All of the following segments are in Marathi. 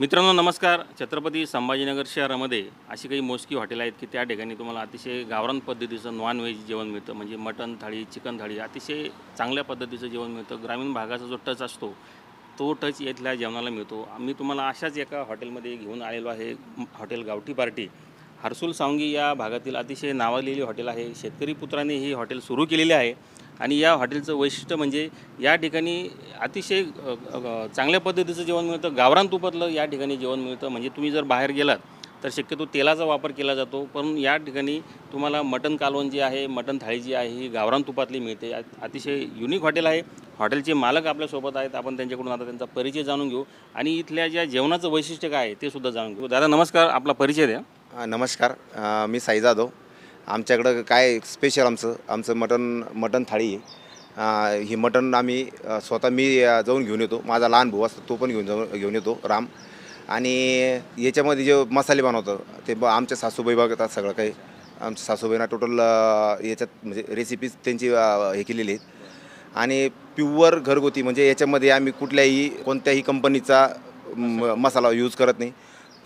मित्रांनो नमस्कार. छत्रपती संभाजीनगर शहरामध्ये अशी काही मोजकी हॉटेल आहेत की त्या ठिकाणी तुम्हाला अतिशय गावरान पद्धतीचं नॉन व्हेज जेवण मिळतं. म्हणजे मटण थाळी चिकन थाळी अतिशय चांगल्या पद्धतीचं जेवण मिळतं. ग्रामीण भागाचा जो टच असतो तो टच इथल्या जेवणाला मिळतो. मी तुम्हाला अशाच एका हॉटेलमध्ये घेऊन आलेलो आहे. हॉटेल गावठी पार्टी. हर्सुल सावंगी या भागातील अतिशय नावाजलेली हॉटेल आहे. शेतकरी पुत्राने ही हॉटेल सुरू केलेली आहे आणि या हॉटेलचं वैशिष्ट्य म्हणजे या ठिकाणी अतिशय चांगल्या पद्धतीचं जेवण मिळतं. गावरान तुपातलं या ठिकाणी जेवण मिळतं. म्हणजे तुम्ही जर बाहेर गेलात तर शक्यतो तेलाचा वापर केला जातो. पण या ठिकाणी तुम्हाला मटन कालवण जे आहे मटन थाळी जी आहे ही गावरान तुपातली मिळते. अतिशय युनिक हॉटेल आहे. हॉटेलचे मालक आपल्यासोबत आहेत. आपण त्यांच्याकडून आता त्यांचा परिचय जाणून घेऊ. आणि इथल्या ज्या जेवणाचं वैशिष्ट्य काय आहे ते सुद्धा जाणून घेऊ. दादा नमस्कार. आपला परिचय द्या. नमस्कार. मी साई जाधव. आमच्याकडं काय स्पेशल आमचं? आमचं मटन मटन थाळी आहे. ही मटन आम्ही स्वतः मी जाऊन घेऊन येतो. माझा लहान भाऊ असतो तो पण घेऊन जाऊन घेऊन येतो राम. आणि याच्यामध्ये जे मसाले बनवतं ते ब आमच्या सासूबाई बघतात सगळं काही. आमच्या सासूबाईंना टोटल याच्यात म्हणजे रेसिपीज त्यांची हे केलेली आहेत. आणि प्युअर घरगुती म्हणजे याच्यामध्ये आम्ही कुठल्याही कोणत्याही कंपनीचा म- मसाला यूज करत नाही.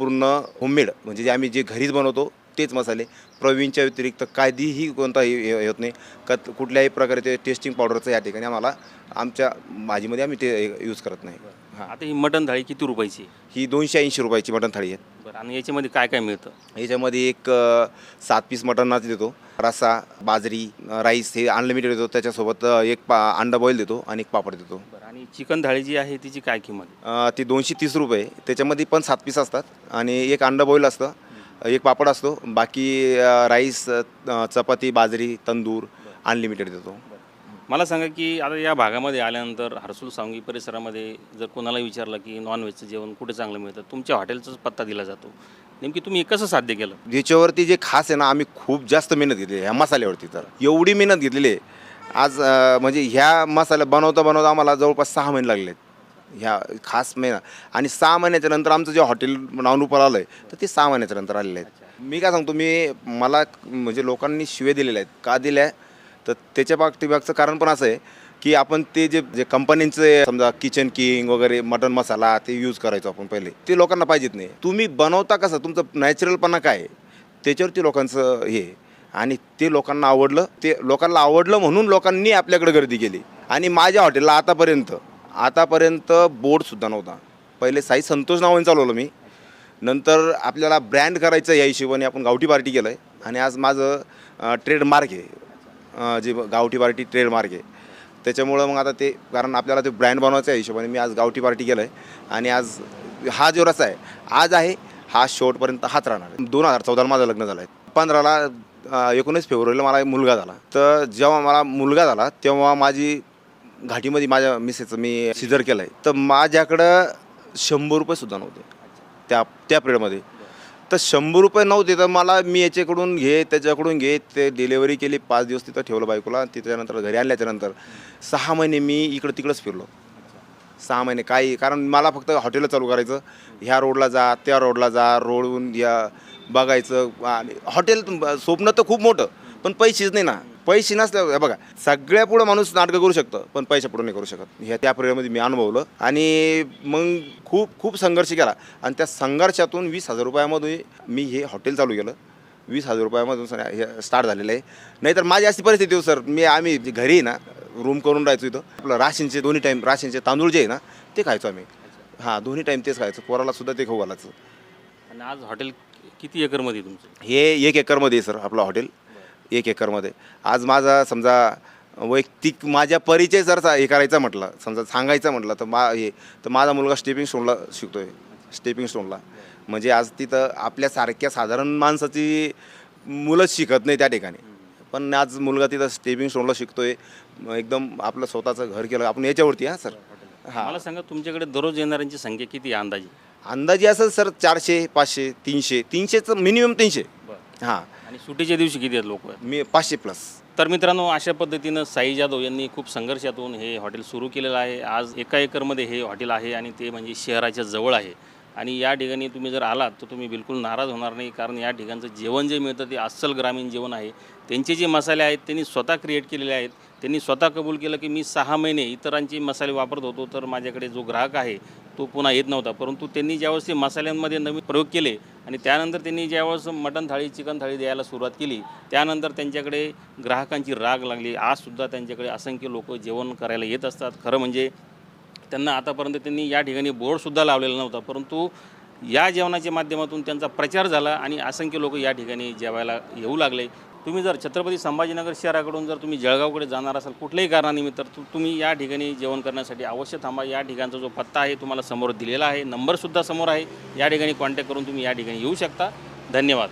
पूर्ण होममेड म्हणजे जे आम्ही जे घरीच बनवतो तेच मसाले. प्रवीणच्या व्यतिरिक्त काहीही कोणताही होत नाही. का कुठल्याही प्रकारे ते टेस्टिंग पावडरचं या ठिकाणी आम्हाला आमच्या भाजीमध्ये आम्ही ते यूज करत नाही. हां. आता ही मटन थाळी किती रुपयाची? ही दोनशे ऐंशी रुपयाची मटण थाळी आहे. बरं आणि याच्यामध्ये काय काय मिळतं? याच्यामध्ये एक अ, सात पीस मटणाच देतो. रस्सा बाजरी अ, राईस हे अनलिमिटेड देतो. त्याच्यासोबत अ, एक पा अंडा बॉईल देतो आणि एक पापड देतो. आणि चिकन थाळी जी आहे तिची काय किंमत? आहे? अ, ती दोनशे तीस रुपये. त्याच्यामध्ये पण सात पीस असतात आणि एक अंडा बॉईल असतं एक पापड असतो. बाकी अ, राईस अ, चपाती बाजरी तंदूर अनलिमिटेड देतो. मला सांगा की आता या भागामध्ये आल्यानंतर हर्सुल सांगी परिसरामध्ये जर कोणाला विचारलं की नॉनव्हेजचं जेवण कुठे चांगलं मिळतं तुमच्या हॉटेलचाच पत्ता दिला जातो. नेमकी तुम्ही हे कसं साध्य केलं? याच्यावरती जे खास आहे ना आम्ही खूप जास्त मेहनत घेतली आहे ह्या मसाल्यावरती तर. एवढी मेहनत घेतलेली आहे आज म्हणजे ह्या मसाल्या बनवता बनवता आम्हाला जवळपास सहा महिने लागले आहेत ह्या खास मेहनत आणि सहा महिन्याच्या नंतर आमचं जे हॉटेल नावनुपर आलं आहे तर ते सहा महिन्याच्या नंतर आलेले आहेत. मी काय सांगतो मी मला म्हणजे लोकांनी शिवे दिलेले आहेत. का दिल्या तर त्याच्या पाठीमागचं कारण पण असं आहे की आपण ते जे जे कंपनीचे समजा किचन किंग वगैरे मटन मसाला ते यूज करायचो आपण पहिले. ते लोकांना पाहिजेत नाही. तुम्ही बनवता कसं? तुमचं नॅचरलपणा काय आहे? त्याच्यावरती लोकांचं हे. आणि ते लोकांना आवडलं ते लोकांना आवडलं म्हणून लोकांनी आपल्याकडे गर्दी केली. आणि माझ्या हॉटेलला आतापर्यंत आतापर्यंत बोर्डसुद्धा नव्हता. पहिले साई संतोष नावाने चालवलं मी. नंतर आपल्याला ब्रँड करायचं या हिशोबाने आपण गावठी पार्टी केलं आहे आणि आज माझं ट्रेडमार्क आहे. जे गावठी पार्टी ट्रेडमार्क आहे. त्याच्यामुळं मग आता ते कारण आपल्याला ते ब्रँड बनवायचं आहे हिशोबाने मी आज गावठी पार्टी केलं आहे आणि आज हा जो रसा आहे आज आहे हा शेवटपर्यंत हात राहणार दोन हजार चौदाला माझं लग्न झालं आहे पंधराला एकोणीस फेब्रुवारीला मला एक मुलगा झाला. तर जेव्हा मला मुलगा झाला तेव्हा माझी घाटीमध्ये माझ्या मिसेचं मी सिजर केलं आहे तर माझ्याकडं शंभर रुपयेसुद्धा नव्हते त्या त्या पिरियडमध्ये. तर शंभर रुपये नव्हते तर मला मी याच्याकडून घे त्याच्याकडून घे ते डिलेवरी केली पाच दिवस तिथं ठेवलं बायकोला त्याच्यानंतर घरी आणल्याच्यानंतर सहा महिने मी इकडं तिकडंच फिरलो. सहा महिने काही कारण मला फक्त हॉटेल चालू करायचं. ह्या रोडला जा त्या रोडला जा रोडहून या बघायचं आणि हॉटेल स्वप्न तर खूप मोठं पण पैसेच नाही ना. पैसे नसल्या बघा सगळ्या पुढं माणूस नाटकं करू शकतं पण पैशा पुढं नाही करू शकत. ह्या त्या प्रेरणामध्ये मी अनुभवलं. आणि मग खूप खूप संघर्ष केला. आणि त्या संघर्षातून वीस हजार रुपयामध्ये मी हे हॉटेल चालू केलं. वीस हजार रुपयामधून सर हे स्टार्ट झालेलं आहे. नाहीतर माझी अशी परिस्थिती होती सर मी आम्ही घरी आहे ना रूम करून राहायचो इथं. आपलं राशींचे दोन्ही टाईम राशींचे तांदूळ जे आहे ना ते खायचो आम्ही. हां दोन्ही टाईम तेच खायचं. पोराला सुद्धा ते खाऊ घालायचं. आणि आज हॉटेल किती एकरमध्ये आहे तुमचं? हे एक एकरमध्ये आहे सर आपलं हॉटेल. एक एकरमध्ये. आज माझा समजा वैयक्तिक माझ्या परिचय जर सा- हे करायचा म्हटलं समजा सांगायचं म्हटलं तर मा हे तर माझा मुलगा स्टेपिंग स्टोनला शिकतो आहे स्टेपिंग स्टोनला म्हणजे आज तिथं आपल्यासारख्या साधारण माणसाची मुलंच शिकत नाही त्या ठिकाणी. पण आज मुलगा तिथं स्टेपिंग स्टोनला शिकतो आहे एकदम आपलं स्वतःचं घर केलं. आपण याच्यावरती हां सर. हां. मला सांगा तुमच्याकडे दररोज येणाऱ्यांची संख्या किती आहे अंदाजे? अंदाजे असेल सर चारशे पाचशे तीनशे. तीनशेचं मिनिमम तीनशे. हां. आणि सुट्टीच्या दिवशी किती आहेत लोक? मी पाचशे प्लस तर मित्रांनो अशा पद्धतीनं साई जाधव यांनी खूप संघर्षातून हे हॉटेल सुरू केलेलं आहे. आज एका एकरमध्ये हे हॉटेल आहे आणि ते म्हणजे शहराच्या जवळ आहे. आणि या ठिकाणी तुम्ही जर आलात तर तुम्ही बिलकुल नाराज होणार नाही कारण या ठिकाणचं जेवण जे मिळतं ते अस्सल ग्रामीण जेवण आहे. त्यांचे जे मसाले आहेत त्यांनी स्वतः क्रिएट केलेले आहेत. त्यांनी स्वतः कबूल केलं की मी सहा महिने इतरांचे मसाले वापरत होतो तर माझ्याकडे जो ग्राहक आहे तो पुन्हा येत नव्हता. परंतु त्यांनी ज्यावेळेस ते मसाल्यांमध्ये नवीन प्रयोग केले आणि त्यानंतर त्यांनी ज्यावेळेस मटण थाळी चिकन थाळी द्यायला सुरुवात केली त्यानंतर त्यांच्याकडे ग्राहकांची राग लागली. आजसुद्धा त्यांच्याकडे असंख्य लोक जेवण करायला येत असतात. खरं म्हणजे त्यांना आतापर्यंत त्यांनी या ठिकाणी बोर्डसुद्धा लावलेला नव्हता. परंतु या जेवणाच्या माध्यमातून त्यांचा प्रचार झाला आणि असंख्य लोक या ठिकाणी जेवायला येऊ लागले. तुम्ही जर छत्रपती संभाजीनगर शहराकडून जर तुम्ही जळगावकडे जाणार असाल कुठल्याही कारणानिमित्त तर तुम्ही या ठिकाणी जेवण करण्यासाठी अवश्य थांबा. या ठिकाणचा जो पत्ता आहे तुम्हाला समोर दिलेला आहे. नंबरसुद्धा समोर आहे. या ठिकाणी कॉन्टॅक्ट करून तुम्ही या ठिकाणी येऊ शकता. धन्यवाद.